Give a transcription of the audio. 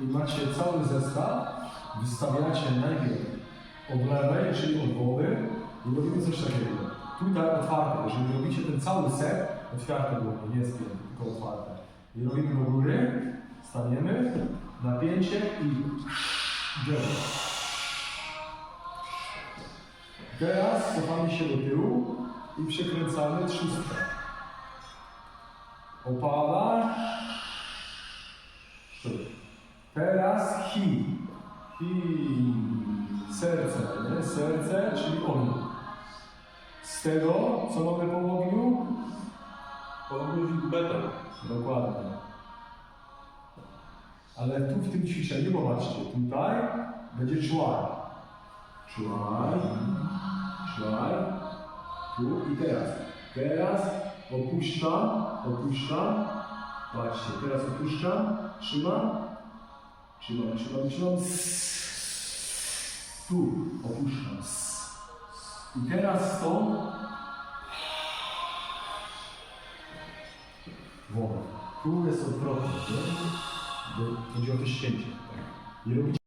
i macie cały zestaw, wystawiacie najpierw od lewej, czyli od głowy i robimy coś takiego. Tutaj otwarte, jeżeli robicie ten cały set, otwarte głowy, nie spięte, tylko otwarte. I robimy do góry, staniemy, napięcie i idziemy. Teraz cofamy się do tyłu i przekręcamy 300. Opada. Teraz hi. Hi. Serce, nie? Serce, czyli on. Z tego, co mamy po ogniu? Podróż beton. Dokładnie. Ale tu w tym ćwiczeniu, popatrzcie, tutaj będzie człaj. Człaj. Człaj. Tu i teraz. Teraz opuszczam, opuszczam. Patrzcie, teraz opuszczam, trzymam, trzymam, trzymam, trzymam. Tu opuszczam. I teraz stąd woda. Tu jest odwrotnie. nie? Chodzi o to ścięcie. I robicie